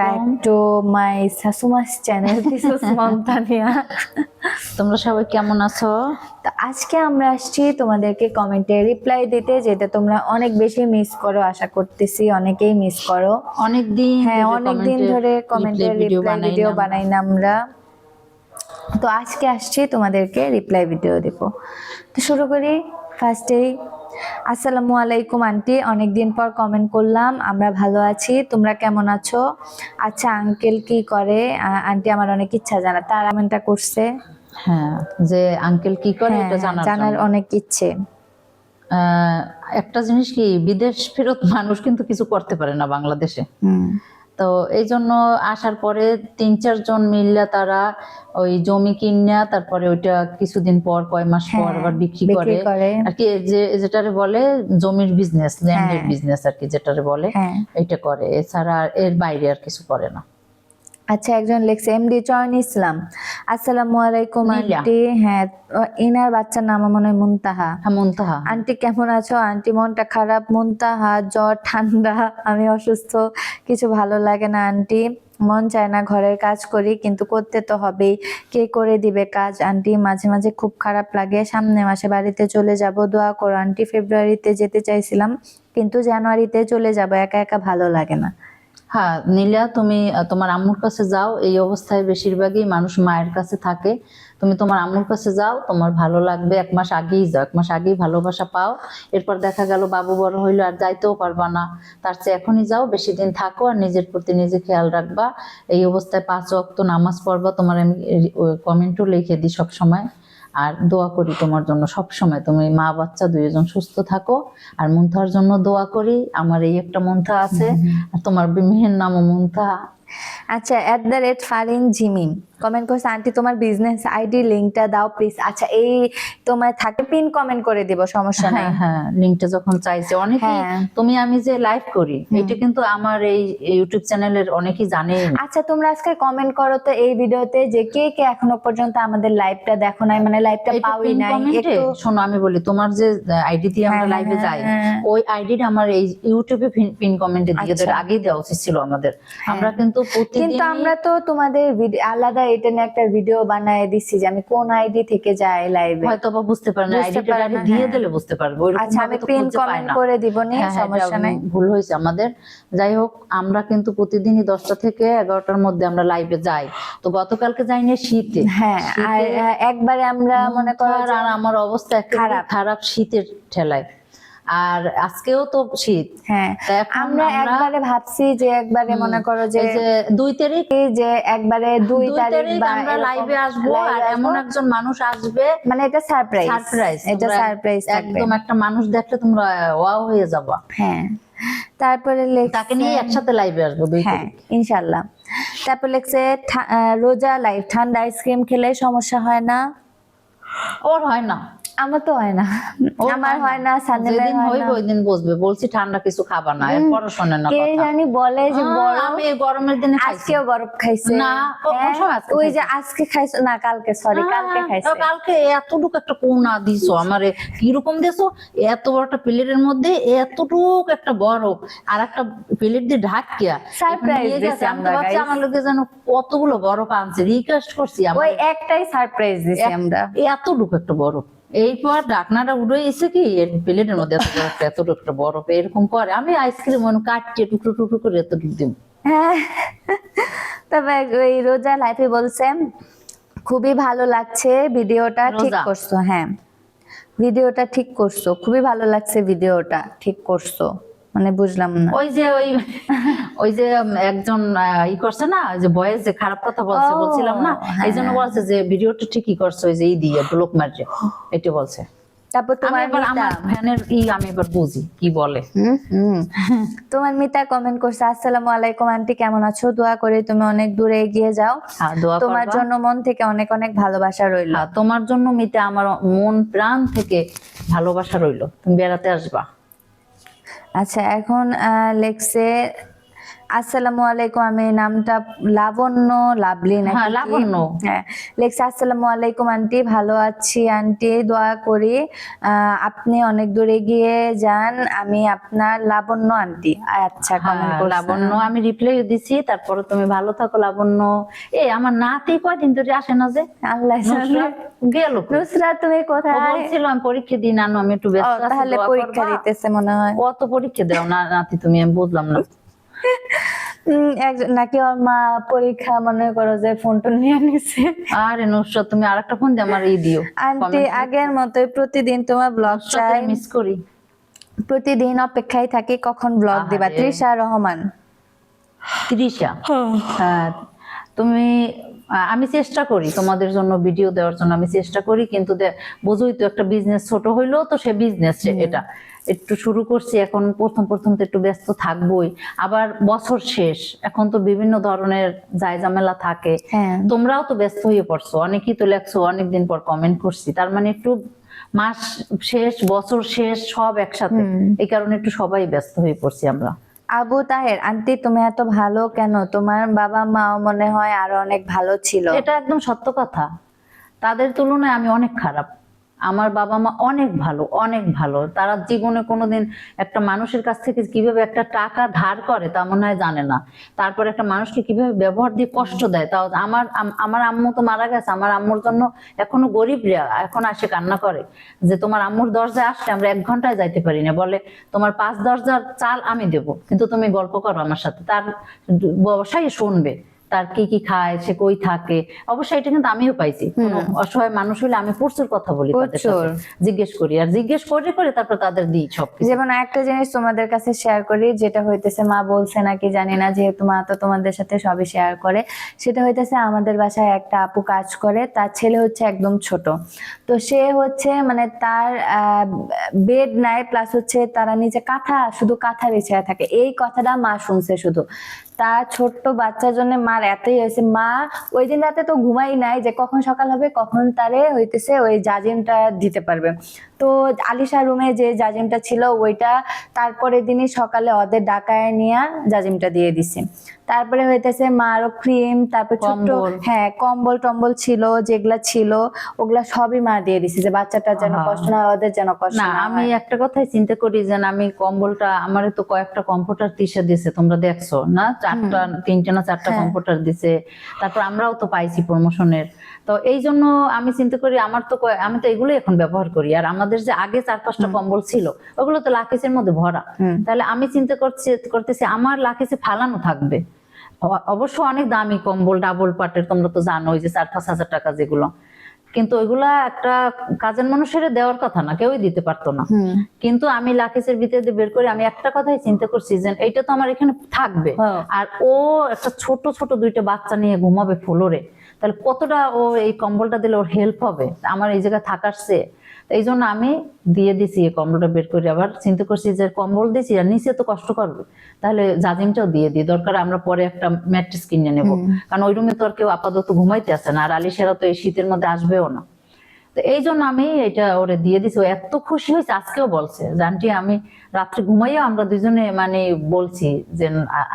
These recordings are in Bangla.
ব্যাক টু মাই শাশুমাস চ্যানেল দিস ইজ তোমরা সবাই কেমন আছো? তো আজকে আমরা আসছি তোমাদেরকে কমেন্টে রিপ্লাই দিতে যেটা তোমরা অনেক বেশি মিস করো আশা করতেছি অনেকেই মিস করো। অনেক দিন হ্যাঁ অনেক দিন ধরে কমেন্টে রিপ্লাই ভিডিও বানাই না। আমরা। তো আজকে আসছি তোমাদেরকে রিপ্লাই ভিডিও দেব। তো শুরু করি। ফার্স্টেই আসসালামু আলাইকুম আন্টি। অনেকদিন পর কমেন্ট করলাম। আমরা ভালো আছি। তোমরা কেমন আছো? আচ্ছা আঙ্কেল কি করে? আন্টি আমার অনেক ইচ্ছা জানা তার কমেন্টটা করছে। হ্যাঁ যে আঙ্কেল কি করে হ্যাঁ, এটা জানার জানার অনেক ইচ্ছে। আহ, একটা জিনিস কি বিদেশ ফেরত মানুষ কিন্তু কিছু করতে পারে না বাংলাদেশে। হুম। তো এই জন্য আসার পরে তিন চারজন মিললে তারা ওই জমি কিনে তারপরে ওইটা কিছুদিন পর কয় মাস পর হ্যাঁ, আবার বিক্রি করে। আর কি যে যেটারে বলে জমির বিজনেস ল্যান্ডের। বিজনেস আর কি যেটারে বলে হ্যাঁ। এটা করে। এছাড়া এর বাইরে আর কিছু করে না। আচ্ছা একজন লিখছে এমডি চয়ন ইসলাম। আসসালামু আলাইকুম আন্টি। হ্যাঁ ইনার বাচ্চার নাম মনে হয় মুনতাহা। হ্যাঁ মুনতাহা। আন্টি কেমন আছো? আন্টি মনটা খারাপ মুনতাহা জ্বর ঠান্ডা আমি অসুস্থ কিছু ভালো লাগে না আন্টি। মন চায় না ঘরের কাজ করি কিন্তু করতে তো হবেই। কে করে দিবে কাজ আন্টি? মাঝে মাঝে খুব খারাপ লাগে। সামনে মাসে বাড়িতে চলে যাব দোয়া করো আন্টি। ফেব্রুয়ারিতে যেতে চাইছিলাম কিন্তু জানুয়ারিতে চলে যাব একা একা ভালো লাগে না। হ্যাঁ নীলা, তুমি তোমার আম্মুর কাছে যাও। এই অবস্থায় বেশিরভাগই মানুষ মায়ের কাছে থাকে। তুমি তোমার আম্মুর কাছে যাও, তোমার ভালো লাগবে। এক মাস আগেই যাও, এক মাস আগেই ভালোবাসা পাও। এরপর দেখা গেল বাবু বড় হইল, আর যাইতেও পারবা না। তার চেয়ে এখনই যাও, বেশি দিন থাকো আর নিজের প্রতি নিজে খেয়াল রাখবা। এই অবস্থায় পাঁচ ওয়াক্ত নামাজ পড়বা। তোমার আমি কমেন্টও লিখে দিই সব সময় আর দোয়া করি তোমার জন্য সব সময় তুমি মা বাচ্চা দুইজন সুস্থ থাকো আর মুন্থার জন্য দোয়া করি। আমার এই একটা মুন্থা আছে। আর তোমার মেহের নামও মুন্থা। আচ্ছা at the rate Farin Jimin comment করছে আন্টি তোমার বিজনেস আইডি লিঙ্কটা দাও প্লিজ আচ্ছা এই তোমার থাকে পিন কমেন্ট করে দিব সমস্যা নাই হ্যাঁ হ্যাঁ লিঙ্কটা যখন চাইছে অনেকে হ্যাঁ। তুমি আমি যে লাইভ করি এটা কিন্তু আমার এই ইউটিউব চ্যানেলের অনেকেই জানে আচ্ছা তোমরা আজকে কমেন্ট করো তো এই ভিডিওতে যে কে কে এখনও পর্যন্ত আমাদের লাইভটা দেখো নাই মানে লাইভটা পাওই নাই একটু শোনো আমি বলি তোমার যে আইডি দিয়ে আমরা হ্যাঁ, লাইভে হ্যাঁ, যাই হ্যাঁ। ওই আইডিটা আমার এই ইউটিউবে পিন কমেন্টে দিয়ে আচ্ছা। দেওয়া আগেই দেওয়া উচিত ছিল আমাদের আমরা কিন্তু প্রতিদিন কিন্তু আমরা তো তোমাদের আলাদা এটা নিয়ে একটা ভিডিও বানায় দিচ্ছি যে আমি কোন আইডি থেকে যাই লাইভে হয়তো বা বুঝতে পারে না আইডিটা না, দিয়ে হ্যাঁ। দিলে বুঝতে পারব আচ্ছা আমি পিন কমেন্ট না। করে দিব নি হ্যাঁ, হ্যাঁ, সমস্যা নাই ভুল হয়েছে আমাদের যাই হোক আমরা কিন্তু প্রতিদিনই দশটা থেকে এগারোটার মধ্যে আমরা লাইভে যাই তো গতকালকে যাইনি শীতে হ্যাঁ আর একবারে আমরা মনে করো আর আমার অবস্থা খারাপ। খারাপ শীতের ঠেলায় আর আজকেও তো শীত। হ্যাঁ আমরা একবারে ভাবছি যে একবারে মনে করো যে দুই তারিখ যে একবারে দুই তারিখ আমরা লাইভে আসব আর এমন একজন মানুষ আসবে। মানে এটা সারপ্রাইজ সারপ্রাইজ এটা সারপ্রাইজ একদম একটা মানুষ দেখলে তোমরা ওয়াও হয়ে যাবা। হ্যাঁ তারপরে তাকে নিয়ে একসাথে লাইভে আসব দুই হ্যাঁ তারিখ। ইনশাল্লাহ তারপর লেখছে রোজা লাইফ ঠান্ডা আইসক্রিম খেলে সমস্যা হয় না? ওর হয় না। আমার তো হয় না। আমার হয় না। সান্দেলের যেদিন হইব ওই দিন বসবে। বলছি ঠান্ডা কিছু খাবা না এরপরও শোনে না কে জানি বলে যে আমি গরমের দিনে খাইছি। আজকেও বরফ খাইছে। না, হ্যাঁ, ওই যে আজকে খাইছো। না কালকে সরি কালকে খাইছে। কালকে এতটুকু একটা কোনা দিছো আমারে। কীরকম দিছো? এত বড় একটা প্লেটের মধ্যে এতটুক একটা বরফ আর একটা প্লেট দিয়ে ঢাকিয়া। নিয়ে দিছে আমরা, guys। আমার লোকে যেন কতগুলো বরফ আনছে। রিকোয়েস্ট করছি আমার। ওই একটাই সারপ্রাইজ দিছি আমরা। এতটুকু একটা বরফ। এরপর ডাকনাটা উড়ে এসে কি প্লেটের মধ্যে এত একটা একটা বরফ এরকম করে? আমি আইসক্রিম মনে কাটছে টুকরো টুকরো করে এত এতটুকু দিব। হ্যাঁ। তবে ওই রোজা লাইফে বলছে খুবই ভালো লাগছে ভিডিওটা ঠিক করছ হ্যাঁ। ভিডিওটা ঠিক করছ খুবই ভালো লাগছে ভিডিওটা ঠিক করছ। মানে বুঝলাম না। ওই যে ওই ওই যে একজন ই করছে না যে বয়েস যে খারাপ কথা বলছে বলছিলাম না হ্যাঁ, এই জন্য বলছে যে ভিডিওটা ঠিকই করছে ওই যে ই দিয়ে ব্লক মারছে। এটা বলছে। তারপর তোমার আমার ফ্যানের ই আমি এবার বুঝি কি বলে। তোমার মিতা কমেন্ট করছে আসসালামু আলাইকুম আন্টি কেমন আছো? দোয়া করে তুমি অনেক দূরে এগিয়ে যাও। হ্যাঁ, তোমার জন্য মন থেকে অনেক অনেক ভালোবাসা রইল। তোমার জন্য মিতা আমার মন প্রাণ থেকে ভালোবাসা রইল। তুমি বেড়াতে আসবা। আচ্ছা এখন লেগসে আসসালামু আলাইকুম আমি নামটা লাবণ্য লাভলি হ্যাঁ, লাবণ্য। হ্যাঁ লেখছে আসসালামু আলাইকুম আন্টি ভালো আছি। আন্টি দোয়া করি আপনি অনেক দূরে গিয়ে যান আমি আপনার লাবণ্য আন্টি। আচ্ছা কমেন্ট হ্যাঁ, লাবণ্য আমি রিপ্লাই দিছি তারপরে তুমি ভালো থাকো লাবণ্য। এই আমার নাতি কয়দিন ধরে আসে না যে? আল্লাহ গেল? নুসরাত তুমি কোথায়? বলছিল আমি পরীক্ষা দিই নানু আমি একটু ব্যস্ত তাহলে পরীক্ষা দিতেছে মনে হয়। কত পরীক্ষা দাও না নাতি তুমি আমি বুঝলাম না। নাকি ওর মা পরীক্ষা মনে করো যে ফোন টোন নিয়ে নিছে। আরে নুসরাত তুমি আরেকটা ফোন দিয়ে আমার ই দিও। আন্টি আগের মতোই প্রতিদিন তোমার ব্লগ চাই। মিস করি। প্রতিদিন অপেক্ষায় থাকি কখন ব্লগ দিবা? তৃষা রহমান। ত্রিশা হ্যাঁ। তুমি আমি চেষ্টা করি তোমাদের জন্য ভিডিও দেওয়ার জন্য আমি চেষ্টা করি কিন্তু বোঝোই তো একটা বিজনেস ছোট হইলেও তো সে বিজনেস এটা। একটু শুরু করছি এখন প্রথম প্রথম তো একটু ব্যস্ত থাকবোই। আবার বছর শেষ এখন তো বিভিন্ন ধরনের জায় ঝামেলা থাকে। হ্যাঁ। তোমরাও তো ব্যস্ত হয়ে পড়ছো অনেকেই তো লেখছো অনেকদিন পর কমেন্ট করছি। তার মানে একটু মাস শেষ বছর শেষ সব একসাথে। এই কারণে একটু সবাই ব্যস্ত হয়ে পড়ছি আমরা। আবু তাহের আন্টি তুমি এত ভালো কেন? তোমার বাবা মাও মনে হয় আরও অনেক ভালো ছিল। এটা একদম সত্য কথা। তাদের তুলনায় আমি অনেক খারাপ। আমার বাবা মা অনেক ভালো অনেক ভালো। তারা জীবনে কোনোদিন একটা মানুষের কাছ থেকে কীভাবে একটা টাকা ধার করে তা মনে হয় জানে না। তারপর একটা মানুষকে কীভাবে ব্যবহার দিয়ে কষ্ট দেয় তাও আমার আমার আম্মু তো মারা গেছে, আমার আম্মুর জন্য এখনও গরিবরা এখন আসে কান্না করে যে তোমার আম্মুর দরজায় আসলে আমরা এক ঘন্টায় যাইতে পারি না। বলে, তোমার পাঁচ দরজার চাল আমি দেব, কিন্তু তুমি গল্প করো আমার সাথে। তার ব্যবসায়ী শুনবে। তার কি কি খায় সে কই থাকে? অবশ্যই এটা কিন্তু আমিও পাইছি। অসহায় মানুষ হলে আমি প্রচুর কথা বলি। জিজ্ঞেস করি আর জিজ্ঞেস করে করে তারপর তাদের দিই সব যেমন একটা জিনিস তোমাদের কাছে শেয়ার করি যেটা হইতেছে মা বলছে নাকি জানি না যেহেতু মা তো তোমাদের সাথে সবই শেয়ার করে সেটা হইতেছে আমাদের বাসায় একটা আপু কাজ করে তার ছেলে হচ্ছে একদম ছোট। তো সে হচ্ছে মানে তার বেড নাই প্লাস হচ্ছে তারা নিচে কাঁথা শুধু কাঁথা বিছায় থাকে। এই কথাটা মা শুনছে শুধু। তার ছোট্ট বাচ্চার জন্য মার এতই হয়েছে। মা ওই দিন রাতে তো ঘুমাই নাই যে কখন সকাল হবে, কখন তারে হইতেছে ওই জাজিমটা দিতে পারবে। তো আলিশা রুমে যে জাজিমটা ছিল ওইটা তারপরে দিনই সকালে ওদের ডাকায় নিয়ে জাজিমটা দিয়ে দিছে। তারপরে হইতেছে মা আরও ক্রিম তারপর ছোট্ট। হ্যাঁ কম্বল টম্বল ছিল যেগুলা ছিল ওগুলা সবই মা দিয়ে দিছে যে বাচ্চাটার যেন কষ্ট না ওদের যেন কষ্ট না আমি একটা কথাই চিন্তা করি যে আমি কম্বলটা আমার তো কয়েকটা কম্পিউটার দিছে দিছে তোমরা দেখছ না? চারটা তিনটা না চারটা হ্যাঁ। কম্পিউটার দিছে। তারপর আমরাও তো পাইছি প্রমোশনের তো এই জন্য আমি চিন্তা করি আমার তো আমি তো এগুলো এখন ব্যবহার করি। আর আমাদের যে আগে চার পাঁচটা কম্বল ছিল ওগুলো তো লাকিসের মধ্যে ভরা। তাহলে আমি চিন্তা করছি করতেছি আমার লাকিসে ফালানো থাকবে। অবশ্য অনেক দামি কম্বল ডাবল পাটের তোমরা তো জানো ওই যে চার পাঁচ হাজার টাকা যেগুলো। কিন্তু ওইগুলা একটা কাজের মানুষের দেওয়ার কথা না কেউই দিতে পারতো না। কিন্তু আমি লাকেশের ভিতরে বের করে আমি একটা কথাই চিন্তা করছি যে এইটা তো আমার এখানে থাকবে। হ্যাঁ। আর ও একটা ছোট ছোট দুইটা বাচ্চা নিয়ে ঘুমাবে ফ্লোরে। তাহলে কতটা ও এই কম্বলটা দিলে ওর হেল্প হবে? আমার এই জায়গায় থাকার তো এই জন্য আমি দিয়ে দিছি এই কম্বলটা বের করে। আবার চিন্তা করছি যে কম্বল দিয়েছি আর নিচে তো কষ্ট করবে। তাহলে জাজিমটাও দিয়ে দিই। দরকার আমরা পরে একটা ম্যাট্রেস কিনে নেব। কারণ ওই রুমে তো আর কেউ আপাতত ঘুমাইতে আসে না। আর আলিশেরা তো এই শীতের মধ্যে আসবেও না। তো এই জন্য আমি এটা ওরে দিয়ে দিছি। ও এত খুশি হয়েছে আজকেও বলছে যে আন্টি আমি রাত্রে ঘুমাইয়া আমরা দুজনে মানে বলছি যে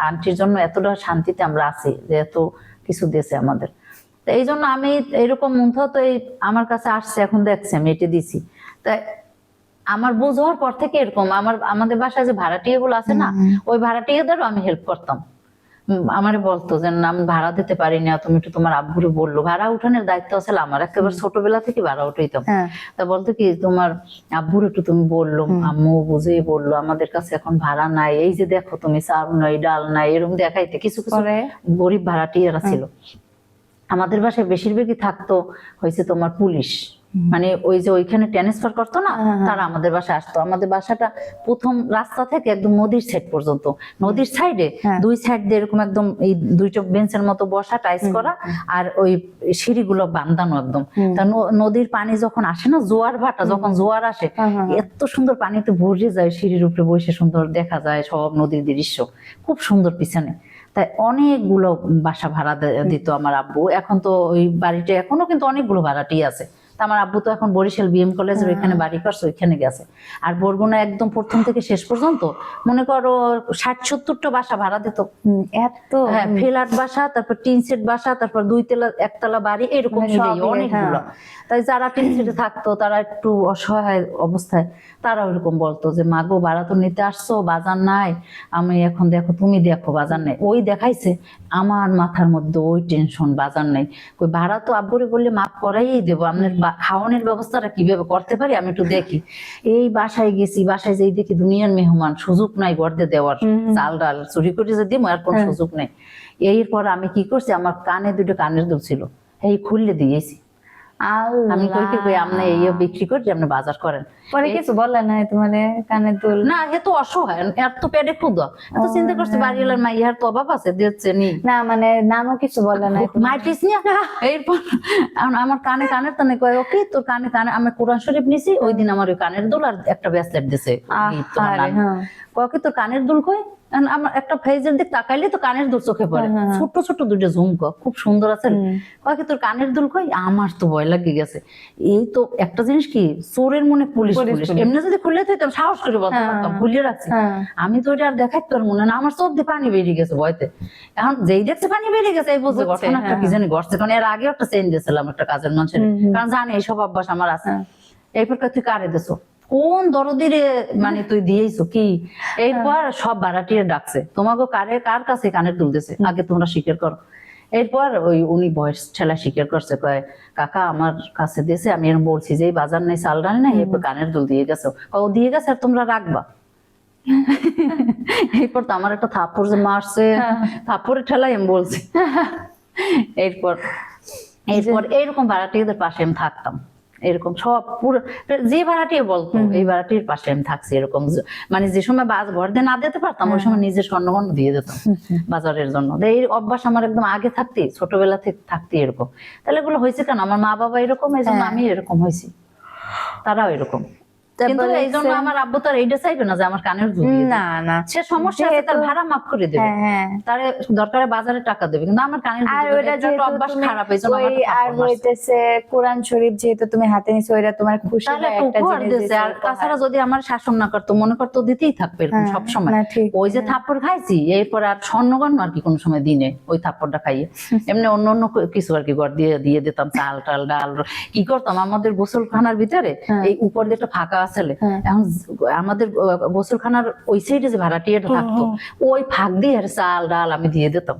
আন্টির জন্য এতটা শান্তিতে আমরা আছি যে এত কিছু দিয়েছে আমাদের। তো এই জন্য আমি এরকম মুগ্ধ তো এই আমার কাছে আসছে এখন দেখছে আমি এটা দিছি। তাই আমার বোঝ হওয়ার পর থেকে এরকম আমার আমাদের বাসায় যে ভাড়াটিয়া গুলো আছে না ওই ভাড়াটিয়াদেরও আমি হেল্প করতাম। আমারে বলতো যে আমি ভাড়া দিতে পারি না তুমি একটু তোমার আব্বুরে বলল। ভাড়া উঠানোর দায়িত্ব আছে আমার একেবারে ছোটবেলা থেকে ভাড়া উঠাইতাম। হ্যাঁ। তা বলতো কি তোমার আব্বুর একটু তুমি বলল আম্মু বুঝেই বলল আমাদের কাছে এখন ভাড়া নাই এই যে দেখো তুমি চাল নাই ডাল নাই এরকম দেখাইতে কিছু কিছু? গরিব ভাড়াটিয়ারা ছিল। আমাদের বাসায় বেশিরভাগই থাকতো হয়েছে তোমার পুলিশ। মানে ওই যে ওইখানে ট্রান্সফার করতো না হ্যাঁ, হ্যাঁ। তারা আমাদের বাসায় আসতো। আমাদের বাসাটা প্রথম রাস্তা থেকে একদম নদীর সাইড পর্যন্ত। নদীর সাইডে হ্যাঁ। দুই সাইড দিয়ে এরকম একদম এই দুইটা বেঞ্চের মতো বসা টাইস করা আর ওই সিঁড়িগুলো বান্ধানো একদম। তা নদীর পানি যখন আসে না জোয়ার ভাটা যখন জোয়ার আসে। এত সুন্দর পানিতে ভরে যায় সিঁড়ির উপরে বসে সুন্দর দেখা যায় সব নদীর দৃশ্য। খুব সুন্দর পিছনে। তাই অনেকগুলো বাসা ভাড়া দিত আমার আব্বু। এখন তো ওই বাড়িটা এখনও কিন্তু অনেকগুলো ভাড়াটি আছে। তা আমার আব্বু তো এখন বরিশাল বিএম কলেজ ওইখানে বাড়ি করছে ওইখানে গেছে। আর বরগুনা একদম প্রথম থেকে শেষ পর্যন্ত। মনে করো ষাট সত্তরটা বাসা ভাড়া দিত। এত। হ্যাঁ ফ্ল্যাট বাসা তারপর টিন সেট বাসা তারপর দুই তলা একতলা বাড়ি এরকম সবই, অনেকগুলো। তাই যারা টিন সেটে থাকতো তারা একটু অসহায় অবস্থায় তারা ওইরকম বলতো যে মাগো ভাড়া তো নিতে আসছো বাজার নাই। আমি এখন দেখো তুমি দেখো বাজার নেই। ওই দেখাইছে আমার মাথার মধ্যে ওই টেনশন বাজার নেই। ওই ভাড়া তো আব্বুরে বললে মাপ করাই দেবো আপনার বা- খাওয়ানোর ব্যবস্থাটা কীভাবে করতে পারি আমি একটু দেখি। এই বাসায় গেছি বাসায় যেই দেখি দুনিয়ার মেহমান সুযোগ নাই গর্দে দেওয়ার। চাল ডাল চুরি করে যে দিব আর কোনো সুযোগ নেই। এরপর আমি কি করছি আমার কানে দুটো কানের দুল ছিল। এই খুললে দিয়েছি। আমি কই কি কই আপনি বিক্রি করে আপনি বাজার করেন। পরে কিছু বলে না তোমার কানে দুল। না তো অসহায় এর তো পেটে ক্ষুদ এত চিন্তা করছে বাড়িওয়ালার মা ইহার তো অভাব আছে দিচ্ছে নি। না মানে নামও কিছু বলে না মাইটিস নিয়ে এরপর আমার কানে কানের টানে কয় ওকে তোর কানে কানে আমি কোরআন শরীফ নিছি ওই দিন আমার ওই কানের দুল আর একটা ব্যাসলেট দিছে। হ্যাঁ। কয় কি তোর কানের দুল কই? এখন আমার একটা ফেজের দিক তাকাইলে তো কানের দুল চোখে পড়ে। ছোট ছোট দুটো ঝুমকো খুব সুন্দর আছে। তোর কানের দুল কই? আমার তো ভয় লাগে গেছে। এই তো একটা জিনিস কি চোরের মনে পুলিশ পুলিশ এমনি যদি খুলে সাহস করে বলতে পারতাম খুলে রাখছি। হ্যাঁ। আমি তো এটা আর দেখাইতে পারব না না, আমার চোখ দিয়ে পানি বেরিয়ে গেছে ভয়তে। এখন যেই দেখছে পানি বেরিয়ে গেছে এই বুঝতে ঘটনা একটা হ্যাঁ, কি জানি ঘটছে। কারণ এর আগে একটা চেঞ্জ দিয়েছিলাম একটা কাজের মানুষের কারণ জানি এইসব অভ্যাস আমার আছে। হ্যাঁ। এরপর তুই কারে দেছো? কোন দরদিরে মানে তুই দিয়েছ কি? এরপর সব ভাড়াটিয়ে ডাকছে। তোমাকে কারে কার কাছে কানের তুলতেছে? আগে তোমরা স্বীকার করো। এরপর ওই উনি বয়স ঠেলা স্বীকার করছে কয় কাকা আমার কাছে দিয়েছে আমি এরকম বলছি যে বাজার নেই চাল ডাল নেই এরপর কানের দুল দিয়ে গেছে। ও দিয়ে গেছে আর তোমরা রাখবা? এরপর তো আমার একটা থাপ্পড় যে মারছে। থাপ্পড়ের ঠেলাই আমি বলছি। এরপর এরপর এইরকম ভাড়াটিদের পাশে আমি থাকতাম। এরকম সব পুরো যে ভাড়াটি বলতো এই ভাড়াটির পাশে আমি থাকছি এরকম। মানে যে সময় বাস ঘর দিয়ে না দিতে পারতাম ওই সময় নিজের স্বর্ণগণ দিয়ে দিত বাজারের জন্য। এই অভ্যাস আমার একদম আগে থাকতে ছোটবেলা থেকে থাকতে এরকম। তাহলে এগুলো হয়েছে কেন? আমার মা বাবা এরকম এই জন্য আমি এরকম হয়েছি। তারাও এরকম। কিন্তু এই জন্য আমার আব্বু তো এইটা চাইবে না যে আমার কানের দুল দিয়ে দিক। না। না সে সমস্যা আছে তার ভাড়া মাফ করে দেবে। হ্যাঁ হ্যাঁ। দরকারে বাজারে টাকা দেবে কিন্তু আমার কানের আর ওটা যেহেতু অভ্যাস খারাপ এই জন্য আর হইতেছে কোরআন শরীফ যেহেতু তুমি হাতে নিছো ওইটা তোমার খুশি একটা একটা জিনিস আর তাছাড়া যদি আমার শাসন না করতো মনে করতো দিতেই থাকবে এরকম হ্যাঁ, সবসময়। ওই যে থাপ্পড় খাইছি এরপর আর স্বর্ণগণ আর কি কোনো সময় দিনে ওই থাপ্পড়টা খাইয়ে। এমনি অন্য অন্য কিছু আর কি ঘর দিয়ে দিয়ে দিতাম চাল টাল ডাল কি করতাম? আমাদের গোসলখানার ভিতরে এই উপর দিয়ে একটা ফাঁকা আছে হ্যাঁ। এখন আমাদের গোসলখানার ওই সাইডে যে ভাড়াটিয়াটা থাকতো ওই ফাঁক দিয়ে আর চাল ডাল আমি দিয়ে দিতাম।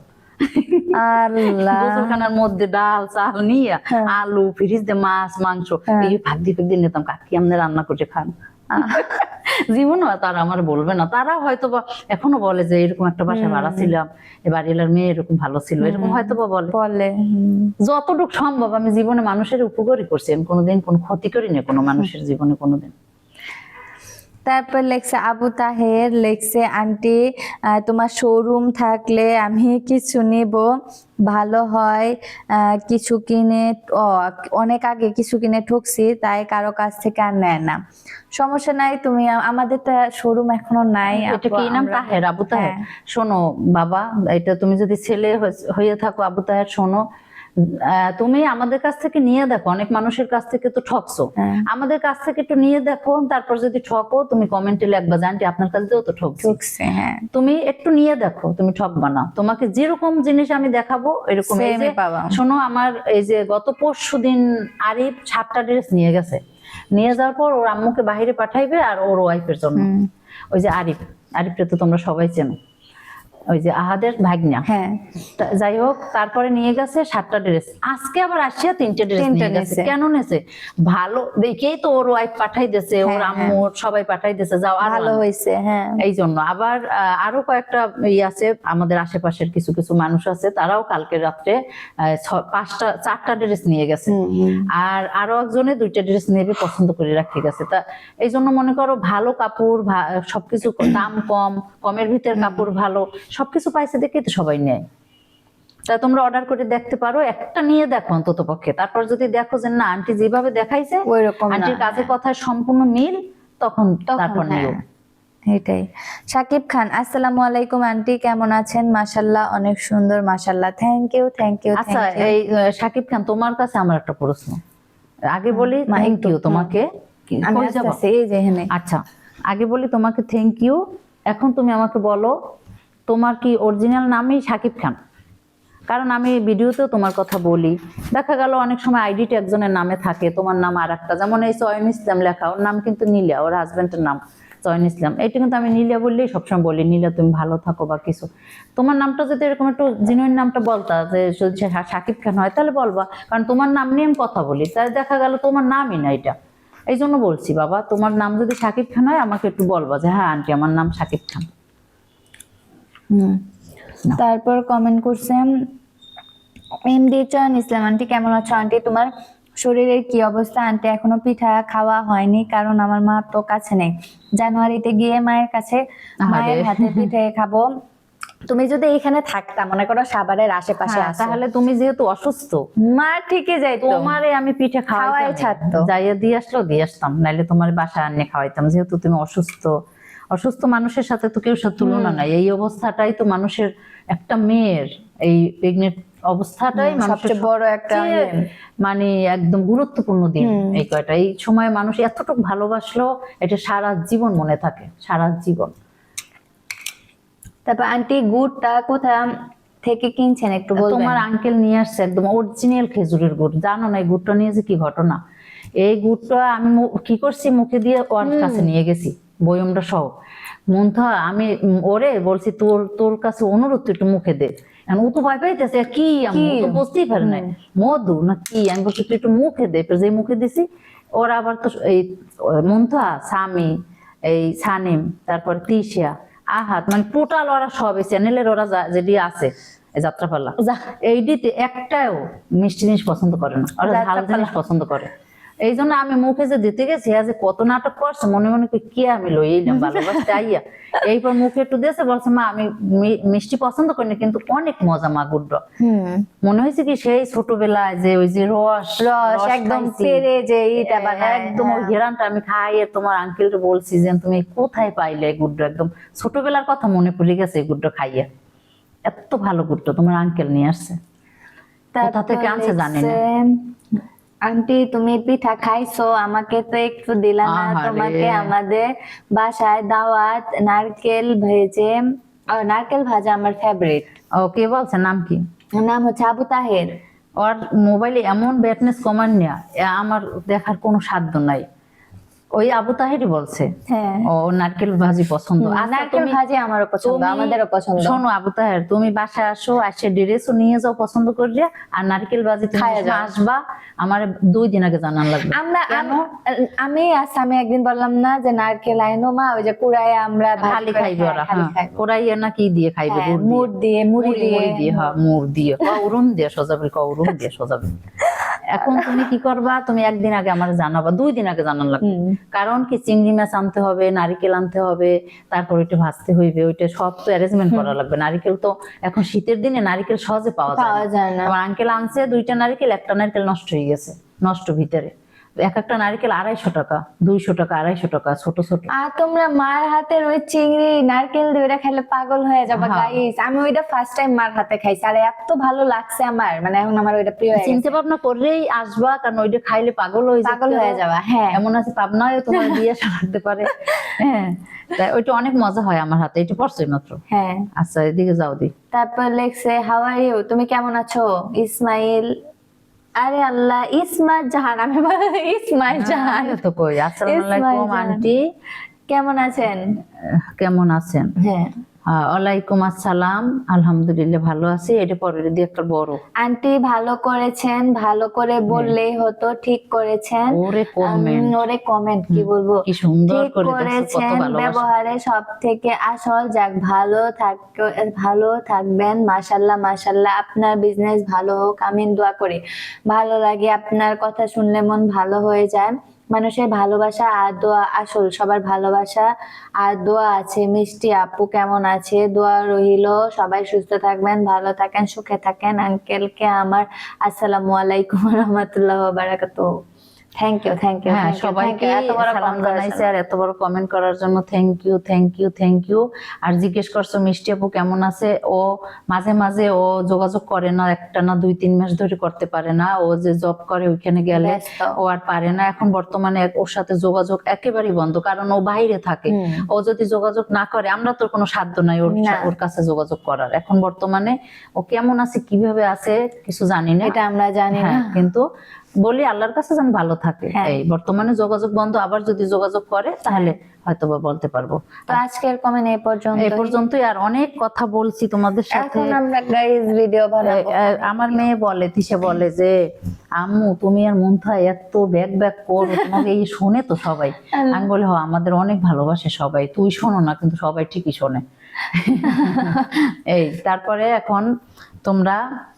গোসলখানার মধ্যে ডাল চাল নিয়ে হ্যাঁ। আলু ফ্রিজ দিয়ে মাছ মাংস এই ভাগ দিয়ে ভাগ দিয়ে নিতাম। কাকি আমনে রান্না করে খান। জীবন তারা আমার বলবে না। তারা হয়তো বা এখনও বলে যে এরকম একটা বাসায় ভাড়া ছিলাম এ বাড়িওয়ালার মেয়ে এরকম ভালো ছিল এরকম হয়তো বা বলে বলে যতটুকু সম্ভব আমি জীবনে মানুষের উপকারই করছি। আমি কোনোদিন কোনো ক্ষতি করিনি কোনো মানুষের জীবনে কোনোদিন। তারপর লেখছে আবু তাহের লেখছে আন্টি তোমার শোরুম থাকলে আমি কিছু নিব। ভালো হয় কিছু কিনে অনেক আগে কিছু কিনে ঠকছি তাই কারও কাছ থেকে আর নেয় না। সমস্যা নাই তুমি আমাদের তো শোরুম এখনও নাই এটা কি নাম তাহের? আবু তাহের। হ্যাঁ। শোনো বাবা এটা তুমি যদি ছেলে হয়ে- হয়ে থাকো আবু তাহের শোনো তুমি আমাদের কাছ থেকে নিয়ে দেখো অনেক মানুষের কাছ থেকে তো ঠকছো। হ্যাঁ। আমাদের কাছ থেকে একটু নিয়ে দেখো তারপর যদি ঠকো তুমি কমেন্টে লিখবা জানটি আপনার কাছ দিয়েও তো ঠকছি। হ্যাঁ। তুমি একটু নিয়ে দেখো তুমি ঠকবা না। তোমাকে যেরকম জিনিস আমি দেখাবো এরকম। শোনো আমার এই যে গত পরশু দিন আরিফ সাতটা ড্রেস নিয়ে গেছে। নিয়ে যাওয়ার পর ওর আম্মুকে বাইরে পাঠাইবে আর ওর ওয়াইফের জন্য। ওই যে আরিফ আরিফটা তো তোমরা সবাই চেনো। ওই যে আহাদের ভাগ্না। হ্যাঁ। যাই হোক তারপরে নিয়ে গেছে সাতটা ড্রেস আজকে আবার আসিয়া তিনটে ড্রেস নিয়ে গেছে। কেন নেছে? ভালো দেখেই তো ওর ওয়াইফ পাঠাই দিয়েছে ওর হ্যাঁ, আম্মু সবাই পাঠাই দিয়েছে যাও আর ভালো হয়েছে হ্যাঁ। এই জন্য আবার আরও কয়েকটা ই আছে আমাদের আশেপাশের কিছু কিছু মানুষ আছে তারাও কালকে রাত্রে পাঁচটা চারটা ড্রেস নিয়ে গেছে। আর আরও একজনে দুইটা ড্রেস নেবে পছন্দ করে রাখতে গেছে। তা এই জন্য মনে করো ভালো কাপড় সবকিছু দাম কম কমের ভিতরে কাপড় ভালো সবকিছু পাইছে দেখে তো সবাই নেয়। তা তোমরা অর্ডার করে দেখতে পারো একটা নিয়ে দেখো অন্তত পক্ষে। তারপর যদি দেখো যে না আন্টি যেভাবে দেখাইছে ওইরকম না। আন্টির কাজের কথায় সম্পূর্ণ মিল তখন তারপর নিও। হ্যাঁ, এটাই। সাকিব খান আসসালামু আলাইকুম আন্টি কেমন আছেন? মাশাল্লাহ অনেক সুন্দর মাশাল্লাহ থ্যাংক ইউ থ্যাংক ইউ আচ্ছা এই শাকিব খান তোমার কাছে আমার একটা প্রশ্ন। আগে বলি থ্যাংক ইউ তোমাকে। আচ্ছা। আগে বলি তোমাকে থ্যাংক ইউ এখন তুমি আমাকে বলো তোমার কি অরিজিনাল নামই সাকিব খান? কারণ আমি ভিডিওতেও তোমার কথা বলি। দেখা গেল অনেক সময় আইডিটা একজনের নামে থাকে, তোমার নাম আর একটা যেমন এই চয়ন ইসলাম লেখা, ওর নাম কিন্তু নীলা, ওর হাজবেন্ডের নাম চয়ন ইসলাম। এটা কিন্তু আমি নীলা বললেই সবসময় বলি, নীলা, তুমি ভালো থাকো বা কিছু। তোমার নামটা যদি এরকম একটু জিনুইন নামটা বলতা, যে যদি সাকিব খান হয়, তাহলে বলবা। কারণ তোমার নাম নিয়ে আমি কথা বলি তাই দেখা গেল তোমার নামই না এটা। এই জন্য বলছি, বাবা, তোমার নাম যদি সাকিব খান হয়, আমাকে একটু বলবা যে হ্যাঁ আন্টি, আমার নাম সাকিব খান। তারপর কমেন্ট করছেন এমডি চয়ন ইসলাম আন্টি কেমন আছো? আন্টি তোমার শরীরের কি অবস্থা? আন্টি এখনও পিঠা খাওয়া হয়নি কারণ আমার মা তো কাছে নেই। জানুয়ারিতে গিয়ে মায়ের কাছে মায়ের হাতে পিঠে খাব। তুমি যদি এখানে থাকতা মনে করো সাভারের আশেপাশে হ্যাঁ, আসো তাহলে তুমি যেহেতু অসুস্থ। মা ঠিকই যাইতো। তোমারে আমি পিঠে খাওয়াই খাওয়াই ছাড়তো। যাইয়া দিয়ে আসলো দিয়ে আসতাম। নাইলে তোমার বাসা আনিয়ে খাওয়াইতাম। যেহেতু তুমি অসুস্থ অসুস্থ মানুষের সাথে তো কেউ তুলনা নাই। এই অবস্থাটাই তো মানুষের একটা মেয়ের এই প্রেগনেন্ট অবস্থাটাই সবচেয়ে বড় একটা ইয়ে। মানে একদম গুরুত্বপূর্ণ দিন এই কয়টা। এই সময় মানুষ এতটুকু ভালোবাসলো এটা সারা জীবন মনে থাকে সারা জীবন। তারপর আন্টি গুড়টা কোথা থেকে কিনছেন একটু বলবেন? তোমার আঙ্কেল নিয়ে আসছে একদম অরিজিনাল খেজুরের গুড়। জানো না এই গুড়টা নিয়ে যে কি ঘটনা? এই গুড়টা আমি কি করছি? মুখে দিয়ে ওর কাছে নিয়ে গেছি। বয়মটা সহ। মন্থা আমি ওরে বলছি তোর তোর কাছে অনুরোধ তুই একটু মুখে দে। ও তো ভয় পাইতেছে কি আমি তো বুঝতেই পারে না মধু? না কি? আমি বলছি তুই একটু মুখে দে। যে মুখে দিছি ওরা আবার তো এই মন্থা এই সানিম তারপর তিশিয়া। আহাত মানে টোটাল ওরা সব এই চ্যানেলের ওরা যেটি আছে যাত্রাপালা। যা। এইটিতে একটাও মিষ্টি জিনিস পছন্দ করে না। ওরা ঝাল জিনিস পছন্দ করে। এই জন্য আমি মুখে যে দিতে গেছি আজ কত নাটক করছে মনে মনে করি কে আমি লই এলাম ভালোবাসতে আইয়া এইবার মুখে একটু দিয়েছে বলছে মা আমি মিষ্টি পছন্দ করি না কিন্তু অনেক মজা মা গুড্ড মনে হয়েছে কি সেই ছোটবেলায় যে ওই যে রস রস একদম। পেরে যে এইটা বানায় একদম ওই হ্যাঁ। ঘেরানটা আমি খাই আর তোমার আঙ্কেলকে বলছি যে তুমি কোথায় পাইলে গুড্ড একদম ছোটবেলার কথা মনে পড়ে গেছে গুড্ড খাইয়া এত ভালো গুড্ড তোমার আঙ্কেল নিয়ে আসছে কোথা থেকে আনছে জানি না। আন্টি তুমি পিঠা খাইছো আমাকে তো একটু দিলা না। তোমাকে আমাদের বাসায় দাওয়াত নারকেল ভেজে নারকেল ভাজা আমার ফেভারিট ও কে বলছে? নাম কি? নাম হচ্ছে আবু তাহের। ওর মোবাইলে এমন ব্যাটনেস কমান নেয়া আমার দেখার কোনো সাধ্য নাই। ওই আবু তাহেরই বলছে। হ্যাঁ। ও নারকেল ভাজি পছন্দ। আচ্ছা, নারকেল ভাজি আমারও পছন্দ আমাদেরও পছন্দ। শোনো আবু তাহের তুমি বাসায় আসো আসে ড্রেসও নিয়ে যাও পছন্দ করলে আর নারকেল ভাজি তুমি। আসবা। আমার দুই দিন আগে জানান লাগবে। আমরা আমি আচ্ছা আমি একদিন বললাম না যে নারকেল আইনো মা ওই যে কুড়ায় আমরা খালি খাইবে খাই, ওরা খাইবো। না কি দিয়ে খাইবে? হ্যাঁ। মুড় দিয়ে মুড়ি মুড়ি দিয়ে মুড়ি দিয়ে। হ্যাঁ মুড় দিয়ে। কৌরুম দিয়ে সোজাবে কৌরুম দিয়ে সোজাবে এখন তুমি কি করবা? তুমি একদিন আগে আমার জানাবা দুই দিন আগে জানান লাগবে। কারণ কি চিংড়ি মাছ আনতে হবে নারিকেল আনতে হবে তারপর ওইটা ভাজতে হইবে ওইটা সব তো অ্যারেঞ্জমেন্ট করা লাগবে। নারিকেল তো এখন শীতের দিনে নারিকেল সহজে পাওয়া যায় না। আমার আঙ্কেল আনছে দুইটা নারিকেল একটা নারিকেল নষ্ট হয়ে গেছে নষ্ট ভিতরে। এক একটা নারকেল আড়াইশো টাকা দুইশো টাকা আড়াইশো টাকা ছোট ছোট। আর তোমরা মার হাতের ওই চিংড়ি নারকেল দিয়ে ওটা খেলে পাগল হয়ে যাবে হ্যাঁ। গাইস আমি ওইটা ফার্স্ট টাইম মার হাতে খাইছি আর এত ভালো লাগছে আমার মানে এখন আমার ওইটা প্রিয় চিন্তা ভাবনা করলেই আসবা কারণ ওইটা খাইলে পাগল হয়ে যাবে পাগল হয়ে যাবা হ্যাঁ। এমন আছে পাবনায় তোমার বিয়ে সারাতে পারে হ্যাঁ। তাই ওইটা অনেক মজা হয় আমার হাতে এটা পড়ছই মাত্র। হ্যাঁ। আচ্ছা এদিকে যাও দি। তারপর লেখছে ইউ তুমি কেমন আছো? ইসমাইল আরে আল্লাহ ইসমাত জাহান আমি ইসমাত ইসমাইল জাহান। তো কই আসসালামু আলাইকুম আন্টি। কেমন আছেন? কেমন আছেন? হ্যাঁ। ওয়ালাইকুম আসসালাম। আলহামদুলিল্লাহ ভালো আছি। এটা পরে দিয়ে একটা বড়। আন্টি ভালো করেছেন ভালো করে বললেই হতো ঠিক করেছেন। ওরে কমেন্ট ওরে কমেন্ট কি বলব? কি সুন্দর করে করেছেন ব্যবহারে সব থেকে আসল যাক ভালো থাক ভালো থাকবেন মাশাল্লাহ মাশাল্লাহ আপনার বিজনেস ভালো হোক আমি দোয়া করি। ভালো লাগে আপনার কথা শুনলে মন ভালো হয়ে যায়। মানুষের ভালোবাসা আর দোয়া, আসল সবার ভালোবাসা আর দোয়া আছে। মিষ্টি আপু কেমন আছে? দোয়া রহিল সবাই সুস্থ থাকবেন, ভালো থাকেন, সুখে থাকেন। আঙ্কেলকে আমার আসসালামু আলাইকুম রহমতুল্লাহ বারাকাতু থ্যাংক ইউ থ্যাংক ইউ হ্যাঁ সবাইকে সালাম জানাইছে আর এত বড় কমেন্ট করার জন্য thank you thank you thank you আর জিজ্ঞেস করছ মিষ্টি আপু কেমন আছে? ও মাঝে মাঝে ও যোগাযোগ করে না একটা না দুই তিন মাস ধরে করতে পারে না। ও যে জব করে ওইখানে গেলে ও আর পারে না। এখন বর্তমানে ওর সাথে যোগাযোগ একেবারেই বন্ধ কারণ ও বাইরে থাকে। ও যদি যোগাযোগ না করে আমরা তো কোনো সাধ্য নাই ওর ওর কাছে যোগাযোগ করার। এখন বর্তমানে ও কেমন আছে কীভাবে আছে কিছু জানি না। এটা আমরা জানি না। হ্যাঁ কিন্তু বলি আল্লাহর কাছে যেন ভালো থাকে। হ্যাঁ। এই বর্তমানে যোগাযোগ বন্ধ আবার যদি যোগাযোগ করে তাহলে হয়তো বা বলতে পারব। তো আজকের কমেন্ট এই পর্যন্ত এই পর্যন্তই আর অনেক কথা বলছি তোমাদের সাথে। এখন আমরা গাইজ ভিডিও বানাবো। আমার মেয়ে বলে তিসে বলে যে আম্মু তুমি আর মন্থা এত ব্যাগ ব্যাগ করো তোমাকে এই শোনে তো সবাই। আমি বলি হ আমাদের অনেক ভালোবাসে সবাই। তুই শোনো না কিন্তু সবাই ঠিকই শোনে। এই তারপরে এখন তোমরা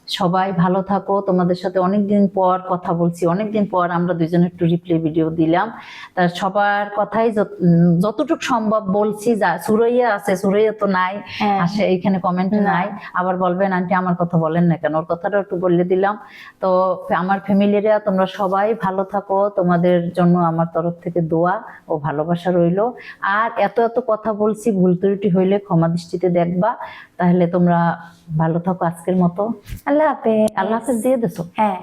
সবাই ভালো থাকো। তোমাদের সাথে অনেকদিন পর কথা বলছি। অনেকদিন পর আমরা দুইজনে একটু রিপ্লে ভিডিও দিলাম। তার সবার কথাই যত- যতটুকু সম্ভব বলছি। যা সুরইয়া আছে সুরইয়া তো নাই। হ্যাঁ। আসে এইখানে কমেন্ট নাই। আবার বলবেন আন্টি আমার কথা বলেন না কেন? ওর কথাটা একটু বলে দিলাম। তো আমার ফ্যামিলিরা তোমরা সবাই ভালো থাকো। তোমাদের জন্য আমার তরফ থেকে দোয়া ও ভালোবাসা রইল। আর এত এত কথা বলছি ভুল ত্রুটি হইলে ক্ষমা দৃষ্টিতে দেখবা। তাহলে তোমরা ভালো থাকো আজকের মতো। আল্লাহ হাফেজ আল্লাহ হাফেজ দিয়ে দেছো হ্যাঁ